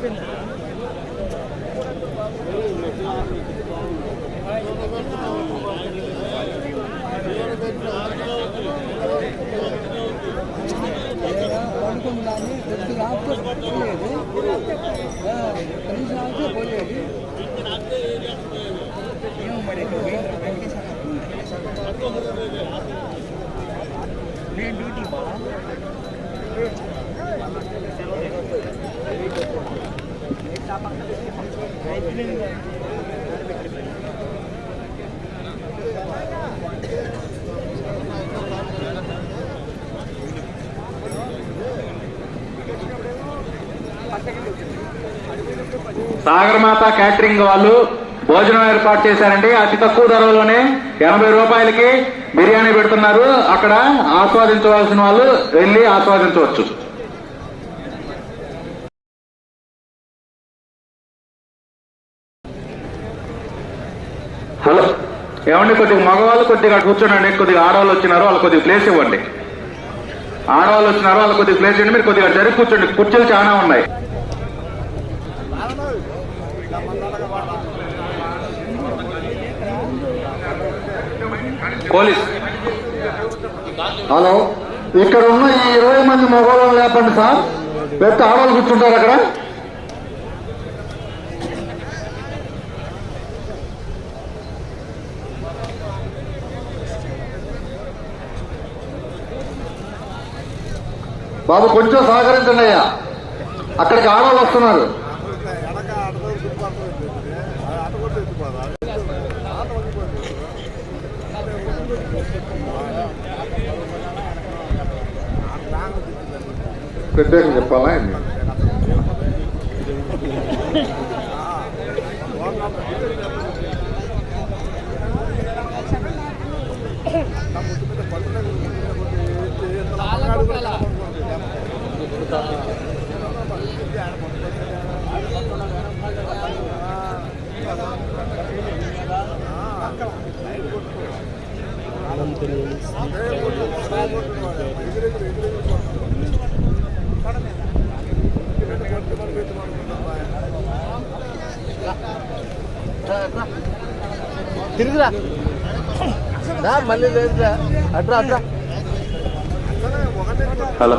দিবেন না సాగరమాత క్యాటరింగ్ వాళ్ళు భోజనం ఏర్పాటు చేశారండి. అతి తక్కువ ధరలోనే ఎనభై రూపాయలకి బిర్యానీ పెడుతున్నారు. అక్కడ ఆస్వాదించవలసిన వాళ్ళు వెళ్ళి ఆస్వాదించవచ్చు. హలో. ఏమండి కొద్దిగా మగవాళ్ళు కొద్దిగా కూర్చోండి. కొద్దిగా ఆడవాళ్ళు వచ్చినారు వాళ్ళు కొద్దిగా ప్లేస్ ఇవ్వండి. ఆడవాళ్ళు వచ్చినారు వాళ్ళు కొద్దిగా ప్లేస్ ఇవ్వండి. మీరు కొద్దిగా జరిగి కూర్చోండి. కుర్చీలు చాలా ఉన్నాయి. పోలీస్. హలో. ఇక్కడ ఉన్న ఈ ఇరవై మంది మగవాళ్ళని లేపండి సార్. పెద్ద ఆడవాళ్ళు కూర్చుంటారు అక్కడ. బాబు కొంచెం సహకరించండి అయ్యా. అక్కడికి ఆడవాళ్ళు వస్తున్నారు. ప్రత్యేకం చెప్పాలా ఏంది? తిరిగిరా. రా మళ్ళీ లేదురా అట్రా అట్రా హలో.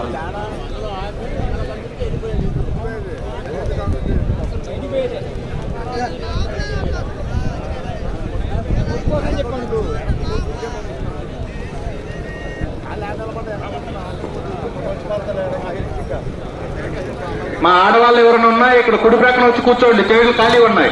మా ఆడవాళ్ళు ఎవరైనా ఉన్నాయి ఇక్కడ కుడి ప్రక్కన వచ్చి కూర్చోండి. చైర్లు ఖాళీ ఉన్నాయి.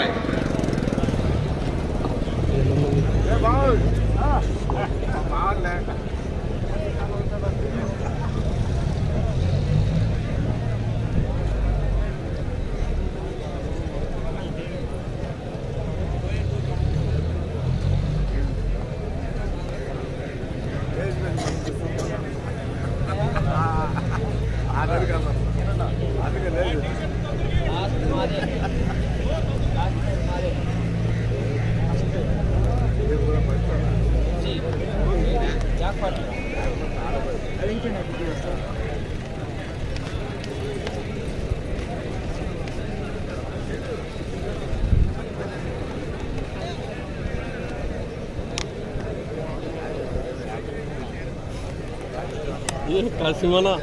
కసిమనా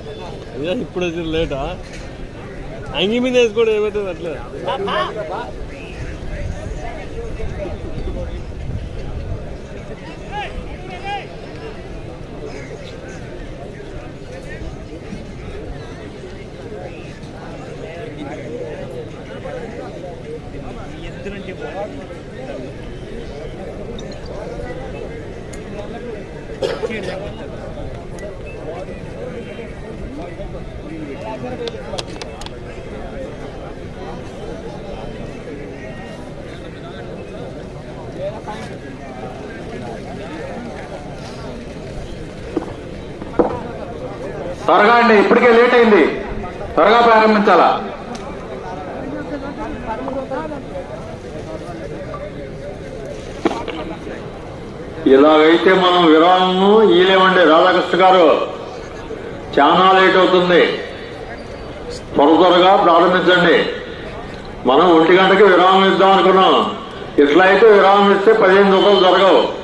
ఏ ఇప్పుడు వచ్చి లేటా? అంగి మీద వేసుకోవడం ఏమవుతుంది అట్లా? త్వరగా అండి ఇప్పటికే లేట్ అయింది. త్వరగా ప్రారంభించాలా? ఇలాగైతే మనం విరామము ఈలేమండి రాధాకృష్ణ గారు. చాలా లేట్ అవుతుంది. త్వర త్వరగా ప్రారంభించండి. మనం ఒంటి గంటకి విరామం ఇద్దాం అనుకున్నాం. ఇట్లా అయితే విరామం ఇస్తే పదిహేను రూపాయలు జరగవు.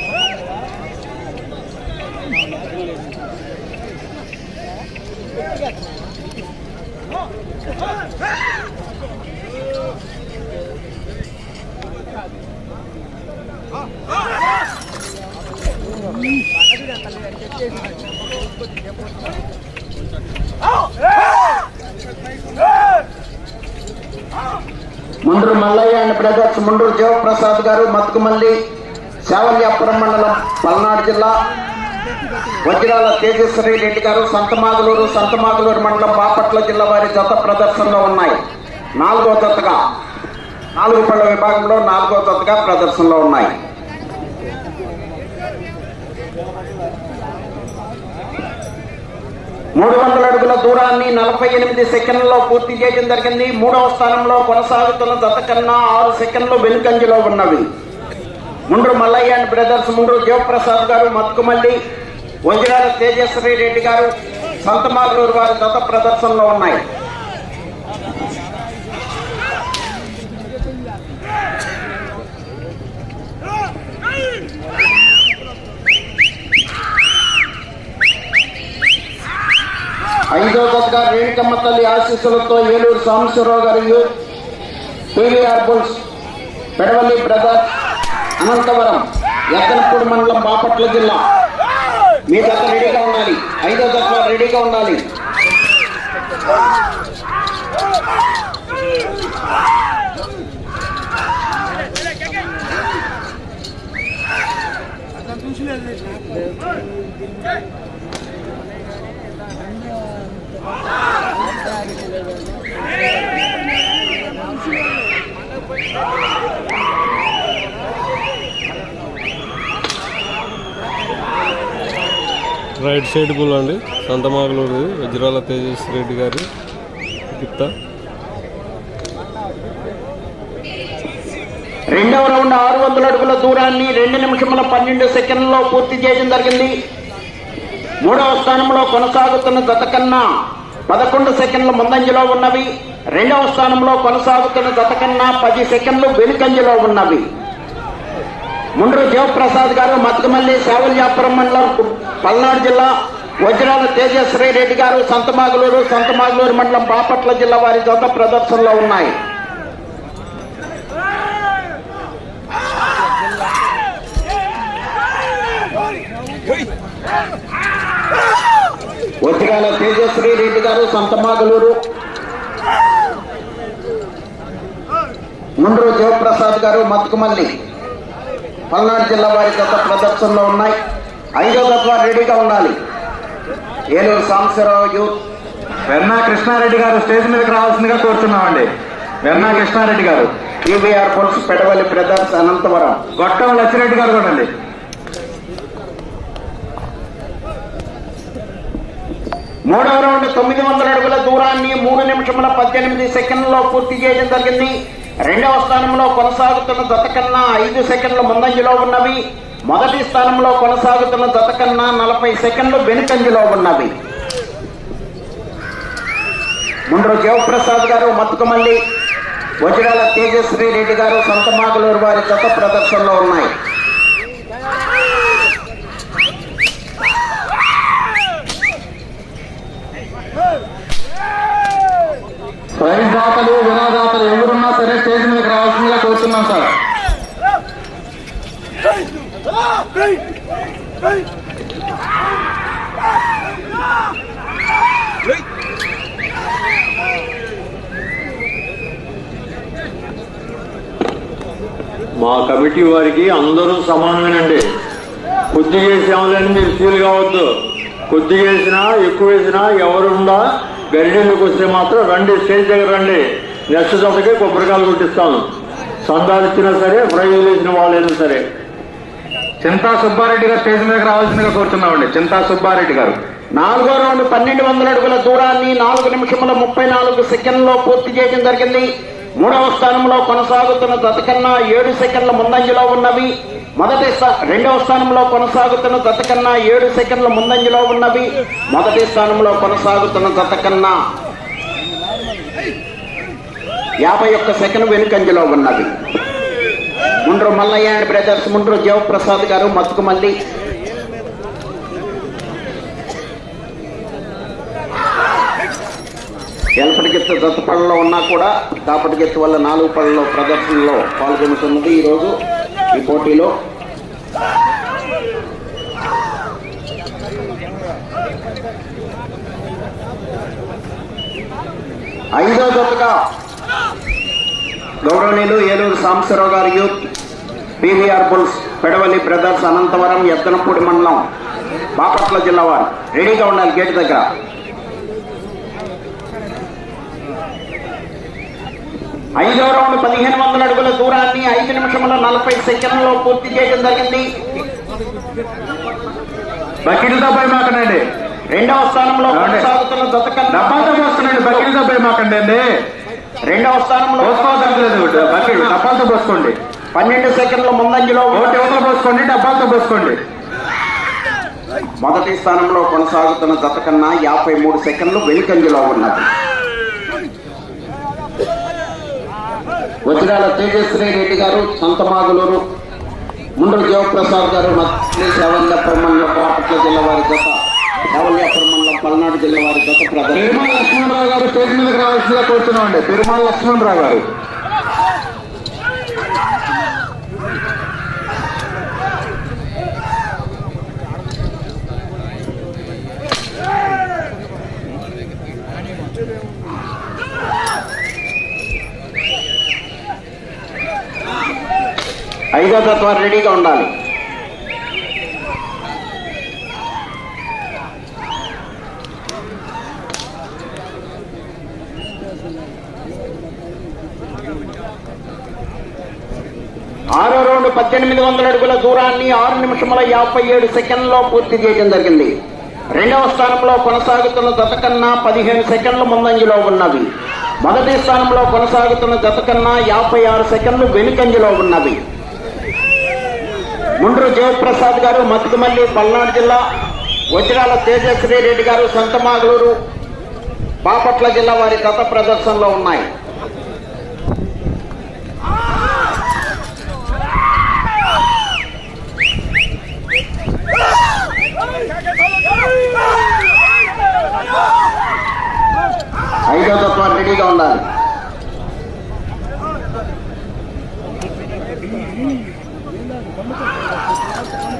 మల్లయ్య ముండూరు ముండ్రు జీవప్రసాద్ గారు మతుకుమల్లి శావల్యాపురం మండలం పల్నాడు జిల్లా వజ్రాల తేజస్వరి రెడ్డి గారు సంతమాగులూరు సంతమాగులూరు మండలం బాపట్ల జిల్లా వారి జత ప్రదర్శనలో ఉన్నాయి. నాలుగో జతగా నాలుగు పళ్ళ విభాగంలో నాలుగో జతగా ప్రదర్శనలో ఉన్నాయి. మూడు వందల అడుగుల దూరాన్ని నలభై ఎనిమిది సెకండ్లలో పూర్తి చేయడం జరిగింది. మూడవ స్థానంలో కొనసాగుతున్న జత కన్నా ఆరు సెకండ్లు వెనుకంజలో ఉన్నవి. ముండ్రు మల్లయ్య అండ్ బ్రదర్స్ ముండ్రు జీవప్రసాద్ గారు మత్తుకుమల్లి వజ్రాల తేజస్వరి రెడ్డి గారు సంతమాగలూరు వారి జత ప్రదర్శనలో ఉన్నాయి. ఐదో జతగా రేణుకమ్మ తల్లి ఆశీస్సులతో ఏలూరు సాంబశివరావు గారి youth PVR bulls Pedavalli brother Anantavaram Ekkanapudi మండలం బాపట్ల జిల్లా. మీ జత రెడీగా ఉండాలి. ఐదో దగ్గర రెడీగా ఉండాలి. రైట్ సైడ్ పుల్ అండి. సంతమాగలూరు వజ్రాల తేజస్ రెడ్డి గారి గిత్త రెండవ రౌండ్ ఆరు వందల అడుగుల దూరాన్ని రెండు నిమిషముల పన్నెండు సెకండ్లలో పూర్తి చేయడం జరిగింది. మూడవ స్థానంలో కొనసాగుతున్న గత కన్నా పదకొండు సెకండ్ల ముందంజలో ఉన్నవి. రెండవ స్థానంలో కొనసాగుతున్న జత కన్నా పది సెకండ్లు వెనుకంజలో ఉన్నవి. ముండ్రు జీవప్రసాద్ గారు మతకమల్లి శావల్యాపురం మండలం పల్నాడు జిల్లా వజ్రాల తేజశ్వరి రెడ్డి గారు సంతమాగులూరు సంతమాగులూరు మండలం బాపట్ల జిల్లా వారి జత ప్రదర్శనలో ఉన్నాయి. వజ్రాల తేజశ్రీ రెడ్డి గారు సంతమాగలూరు ముండ్రు జయప్రసాద్ గారు మత్తుకుమల్లి. పల్నాడు జిల్లా వారి గత ప్రదర్శనలో ఉన్నాయి. ఐదో తత్వ రెడీగా ఉండాలి. ఏలూరు సాంబశివరావు యూత్. వెన్నా కృష్ణారెడ్డి గారు స్టేజ్ మీదకి రావాల్సిందిగా కోరుతున్నామండి. వెన్నా కృష్ణారెడ్డి గారు. TVR bulls Pedavalli brothers Anantavaram. Gottam Lachireddy గారు కూడా అండి మూడవ రౌండ్ తొమ్మిది వందల అడుగుల దూరాన్ని మూడు నిమిషముల పద్దెనిమిది సెకండ్లలో పూర్తి చేయడం జరిగింది. రెండవ స్థానంలో కొనసాగుతున్న జత కన్నా ఐదు సెకండ్ల ముందంజలో ఉన్నవి. మొదటి స్థానంలో కొనసాగుతున్న జత కన్నా నలభై సెకండ్లు వెనుకంజలో ఉన్నవి. ముండ్రు జీవప్రసాద్ గారు మత్తుకమల్లి వజ్రాల తేజశ్రీ రెడ్డి గారు సంతమాగలూరు వారి జత ప్రదర్శనలో ఉన్నాయి. ప్రైజ్ దాతలు విరాదాతలు ఎవరున్నా సరే స్టేజ్ మీదకి రావాల్సిందిగా కోరుతున్నాం సార్. మా కమిటీ వారికి అందరూ సమానమేనండి. కొద్ది చేసాములని మీరు ఫీల్ కావద్దు. కొద్ది చేసినా ఎక్కువ వేసినా ఎవరుండా గరిడెలకు వస్తే మాత్రం రండి స్టేజ్ దగ్గర రండి. నెక్స్ట్ జతకి కొబ్బరికాయలు కొట్టిస్తాను. సందాలు ఇచ్చినా సరే ఫ్రై వేసిన వాళ్ళైనా సరే. చింతా సుబ్బారెడ్డి గారు స్టేజ్ దగ్గర రావాల్సిందిగా కోరుతున్నామండి. చింతా సుబ్బారెడ్డి గారు. నాలుగో రౌండ్ పన్నెండు వందల అడుగుల దూరాన్ని నాలుగు నిమిషముల ముప్పై నాలుగు సెకండ్లో పూర్తి చేయడం జరిగింది. మూడవ స్థానంలో కొనసాగుతున్న జత కన్నా ఏడు సెకండ్ల ముందంజలో ఉన్నవి. మొదటి స్థా- రెండవ స్థానంలో కొనసాగుతున్న జత కన్నా ఏడు సెకండ్ల ముందంజలో ఉన్నవి. మొదటి స్థానంలో కొనసాగుతున్న జత కన్నా యాభై ఒక్క సెకండ్ వెనుకంజలో ఉన్నవి. ముండ్రు మల్లయ్య అండ్ బ్రదర్స్ ముండ్రు జీవప్రసాద్ గారు మత్తుకుమల్లి ఎలపటికెత్తు దత్త పళ్ళలో ఉన్నా కూడా దాపటికెత్తు వల్ల నాలుగు పళ్ళలో ప్రదర్శనలో పాల్గొనుతున్నది ఈరోజు. ఈ పోటీలో ఐదో జతగా గౌరవనీయులు ఏలూరు సాంబశివరావు గారి youth PVR bulls Pedavalli brothers Anantavaram Ettanapudi మండలం బాపట్ల జిల్లా వారు. రెడీగా ఉండాలి గేట్ దగ్గర. ఐదో రౌండ్ పదిహేను వందల అడుగుల దూరాన్ని ఐదు నిమిషముల నలభై సెకండ్లలో పూర్తి చేయడం జరిగింది. బకెట్లతో పోయి మాకండి రెండవ స్థానంలో? కొనసాగుతున్న జత కన్నా డబ్బాలతో పోస్తున్నాండి మాకండి అండి. రెండవ స్థానంలో పోసుకోవద్దు డబ్బాలతో పోసుకోండి. పన్నెండు సెకండ్ల ముందంజలో ఒకటి యువతలు పోసుకోండి? డబ్బాలతో పోసుకోండి. మొదటి స్థానంలో కొనసాగుతున్న జత కన్నా యాభై మూడు సెకండ్లు వెనుకంజలో ఉన్నది. వజ్రాల తేజస్వి రెడ్డి గారు సంతమాగులూరు ముండ్రు జీవప్రసాద్ గారు మత్స్య సేవల్యాపురం బాపట్ల జిల్లా వారి జత సేవల్యాపురం మండలం పల్నాడు జిల్లా వారి జత ప్రధాన తిరుమల లక్ష్మణరావు గారు స్టేజ్ మీదకి రావాల్సిందిగా కోరుతున్నామండి. పెరుమాళ లక్ష్మణరావు గారు. ఐదో తత్వం రెడీగా ఉండాలి. ఆరో రౌండ్ పద్దెనిమిది వందల అడుగుల దూరాన్ని ఆరు నిమిషముల యాభై ఏడు సెకండ్లో పూర్తి చేయడం జరిగింది. రెండవ స్థానంలో కొనసాగుతున్న జత కన్నా పదిహేను సెకండ్లు ముందంజలో ఉన్నవి. మొదటి స్థానంలో కొనసాగుతున్న జత కన్నా యాభై ఆరు సెకండ్లు వెనుకంజలో ఉన్నవి. ముండ్రు జయప్రసాద్ గారు మతుకుమల్లి పల్నాడు జిల్లా వజ్రాల తేజశ్రీ రెడ్డి గారు సంతమాగలూరు బాపట్ల జిల్లా వారి గత ప్రదర్శనలో ఉన్నాయి. ఐదో తత్వాలు రెడీగా ఉండాలి.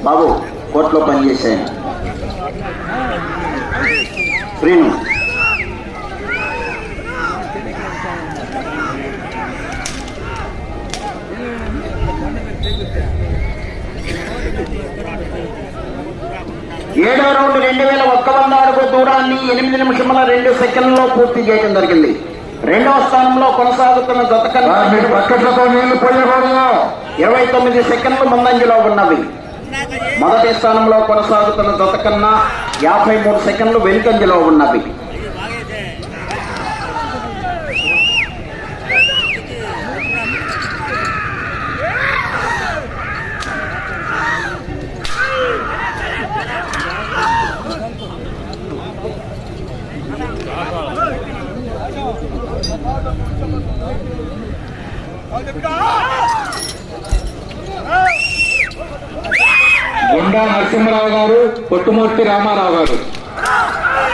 బాబు కోర్టులో పనిచేసాను శ్రీను ఏడో రౌండ్ రెండు వేల ఒక్క వంద అడుగు దూరాన్ని ఎనిమిది నిమిషముల రెండు సెకండ్లలో పూర్తి చేయడం జరిగింది. రెండవ స్థానంలో కొనసాగుతున్న జత కన్నా ఇరవై తొమ్మిది సెకండ్లు ముందంజలో ఉన్నవి. మొదటి స్థానంలో కొనసాగుతున్న జత కన్నా యాభై మూడు సెకండ్లు వెనుకంజలో ఉన్నవి గుండా రామారావు గారు పొట్టుమూర్తి రామారావు గారు.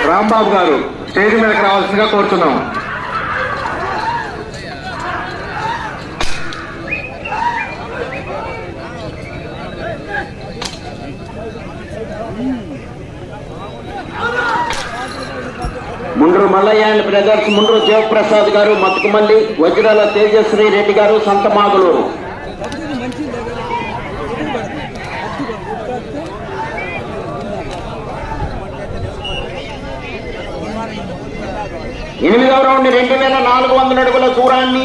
రాంబాబు గారు స్టేజ్ మీదకి రావాల్సిందిగా కోరుతున్నాం. ముండ్రు మల్లయ్య అండ్ బ్రదర్స్ ముండ్రు జయప్రసాద్ గారు మతుకుమల్లి వజ్రాల తేజశ్రీ రెడ్డి గారు సంతమాగులూరు ఎనిమిదవ రౌండ్ రెండు వేల నాలుగు వందల అడుగుల దూరాన్ని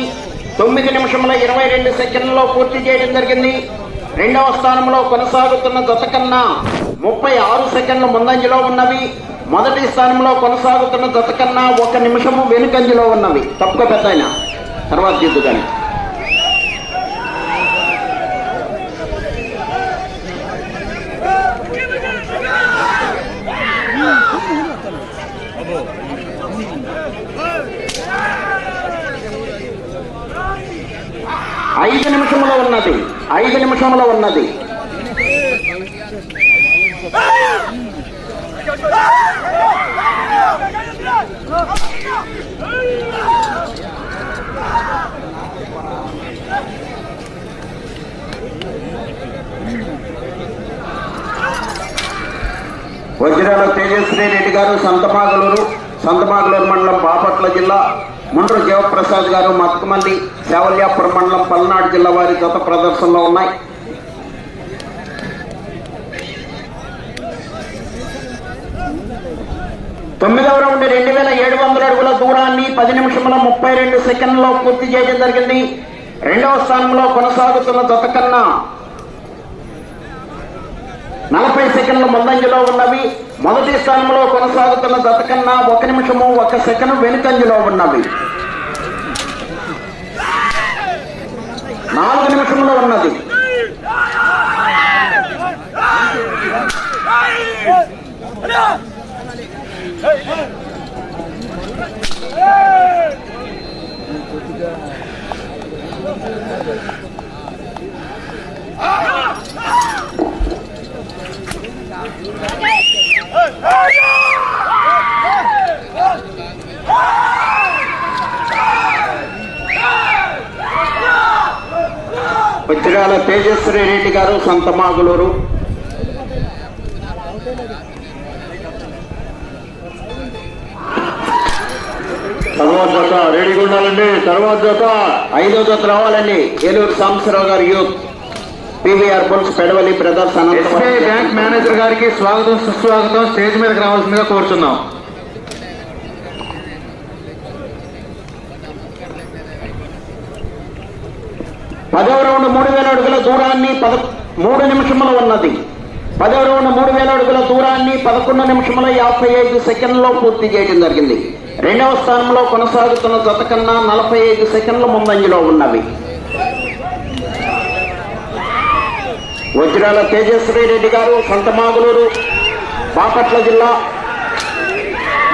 తొమ్మిది నిమిషముల ఇరవై రెండు సెకండ్లలో పూర్తి చేయడం జరిగింది. రెండవ స్థానంలో కొనసాగుతున్న జత కన్నా ముప్పై ఆరు సెకండ్ల ముందంజలో ఉన్నవి. మొదటి స్థానంలో కొనసాగుతున్న జత కన్నా ఒక నిమిషము వెనుకంజలో ఉన్నవి. తక్కువ పెద్ద ఆయన తర్వాత దిద్దుగాని ఐదు నిమిషములో ఉన్నది. ఐదు నిమిషములో ఉన్నది. వజ్రాల తేజస్వి రెడ్డి గారు సంతపాగలూరు సంతమాగలూరు మండలం బాపట్ల జిల్లా ముండ్రు జీవప్రసాద్ గారు మత్కమంది శావల్యాపురం మండలం పల్నాడు జిల్లా వారి గత ప్రదర్శనలో ఉన్నాయి. తొమ్మిదవ రౌండ్ రెండు వేల ఏడు వందల అడుగుల దూరాన్ని పది నిమిషముల ముప్పై రెండు సెకండ్లో పూర్తి చేయడం జరిగింది. రెండవ స్థానంలో కొనసాగుతున్న జత కన్నా నలభై సెకండ్ల ముందంజలో ఉన్నవి. మొదటి స్థానంలో కొనసాగుతున్న జత కన్నా ఒక నిమిషము ఒక సెకండ్ వెనుకంజలో ఉన్నవి. నాలుగు నిమిషంలో ఉన్నది. వజ్రాల తేజస్వి రెడ్డి గారు సంతమాగులూరు తర్వాత జత రెడీగా ఉండాలండి తర్వాత జత ఐదో జత రావాలండి. ఏలూరు సాంబశివరావు గారు youth. PVR bulls Pedavalli brothers SBI bank manager గారికి స్వాగతం సుస్వాగతం. స్టేజ్ మీదకి రావాల్సిందిగా కోరుచున్నాం పదవ రౌండ్ మూడు వేల అడుగుల దూరాన్ని పద మూడు నిమిషముల ఉన్నది. పదవ రౌండ్ మూడు వేల అడుగుల దూరాన్ని పదకొండు నిమిషముల యాభై ఐదు సెకండ్లో పూర్తి చేయడం జరిగింది. రెండవ స్థానంలో కొనసాగుతున్న జత కన్నా నలభై ఐదు సెకండ్ల ముందంజలో ఉన్నవి. వజ్రాల తేజస్వి రెడ్డి గారు సంతమాగులూరు బాపట్ల జిల్లా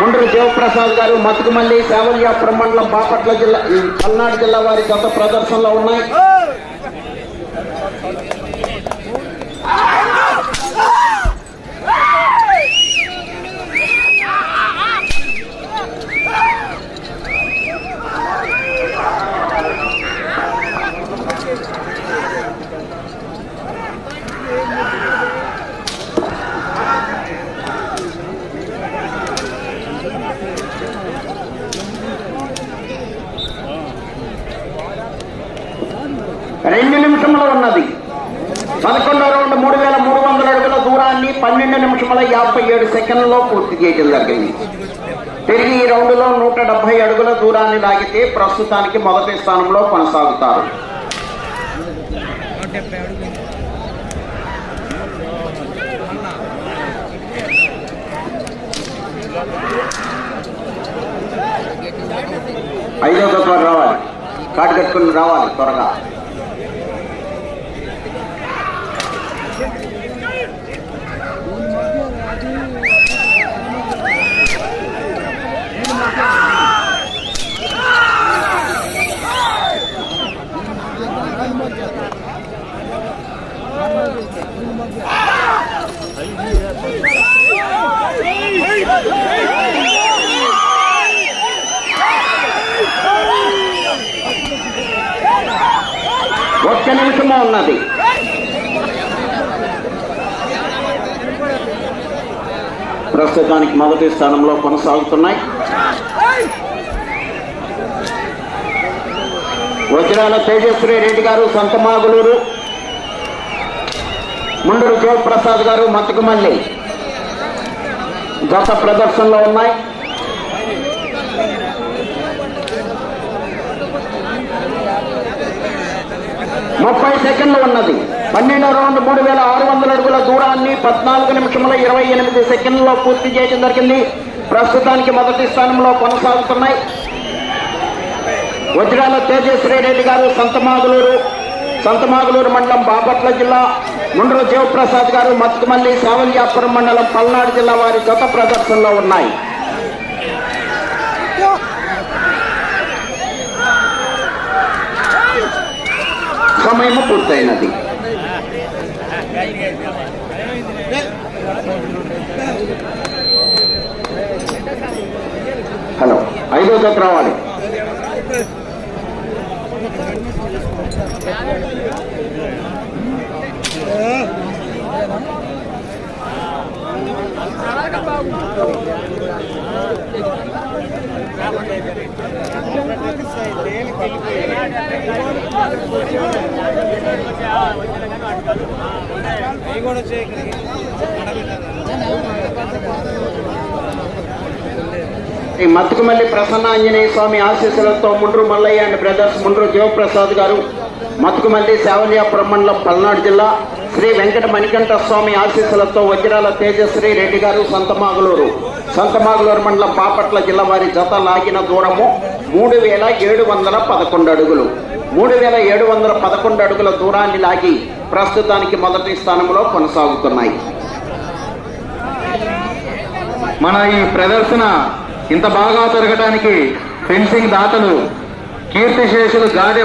ముండ్రు దేవప్రసాద్ గారు మతుకుమల్లి శావల్యాపురం మండలం బాపట్ల జిల్లా పల్నాడు జిల్లా వారి గత ప్రదర్శనలో ఉన్నాయి రెండు నిమిషంలో ఉన్నది పదకొండో రౌండ్ మూడు వేల మూడు వందల అడుగుల దూరాన్ని పన్నెండు నిమిషముల యాభై ఏడు సెకండ్లలో పూర్తి చేయడం జరిగింది. తిరిగి ఈ రౌండ్లో నూట డెబ్బై అడుగుల దూరాన్ని లాగితే ప్రస్తుతానికి మొదటి స్థానంలో కొనసాగుతారు. ఐదో తత్వ రావాలి. కాటు కట్టుకుని రావాలి త్వరగా. ఒక్క ఉన్నది. ప్రస్తుతానికి మొదటి స్థానంలో కొనసాగుతున్నాయి. వజ్రాల తేజస్వి రెడ్డి గారు సంతమాగులూరు ముండూరు జయప్రసాద్ గారు మతుకుమల్లి. గత ప్రదర్శనలో ఉన్నాయి. ముప్పై సెకండ్లు ఉన్నది. పన్నెండో రౌండ్ మూడు వేల ఆరు వందల అడుగుల దూరాన్ని పద్నాలుగు నిమిషముల ఇరవై ఎనిమిది సెకండ్లలో పూర్తి చేయడం జరిగింది. ప్రస్తుతానికి మొదటి స్థానంలో కొనసాగుతున్నాయి. వజ్రాల తేజశ్రీ రెడ్డి గారు సంతమాగులూరు సంతమాగులూరు మండలం బాపట్ల జిల్లా ముండ్రు జీవప్రసాద్ గారు మత్తుమల్లి సావల్యాపురం మండలం పల్నాడు జిల్లా వారి గత ప్రదర్శనలో ఉన్నాయి. సమయం పూర్తయినది. హలో ఐదో జత రావాలి. ఈ మత్తుకుమల్లి ప్రసన్న ఆంజనేయ స్వామి ఆశీస్సులతో ముండ్రు మల్లయ్య అండ్ బ్రదర్స్ ముండ్రు జీవప్రసాద్ గారు మత్తుకుమల్లి శావల్యాపురం మండలం పల్నాడు జిల్లా శ్రీ వెంకట మణికంఠ స్వామి ఆశీస్సులతో వజ్రాల తేజశ్రీ రెడ్డి గారు సంతమాగులూరు సంతమాగులూరు మండలం బాపట్ల జిల్లా వారి జత లాగిన దూరము మూడు వేల ఏడు వందల పదకొండు అడుగులు. మూడు వేల ఏడు వందల పదకొండు అడుగుల దూరాన్ని లాగి ప్రస్తుతానికి మొదటి స్థానంలో కొనసాగుతున్నాయి. మన ఈ ప్రదర్శన ఇంత బాగా జరగడానికి ఫెన్సింగ్ దాతలు కీర్తిశేషులు గాదె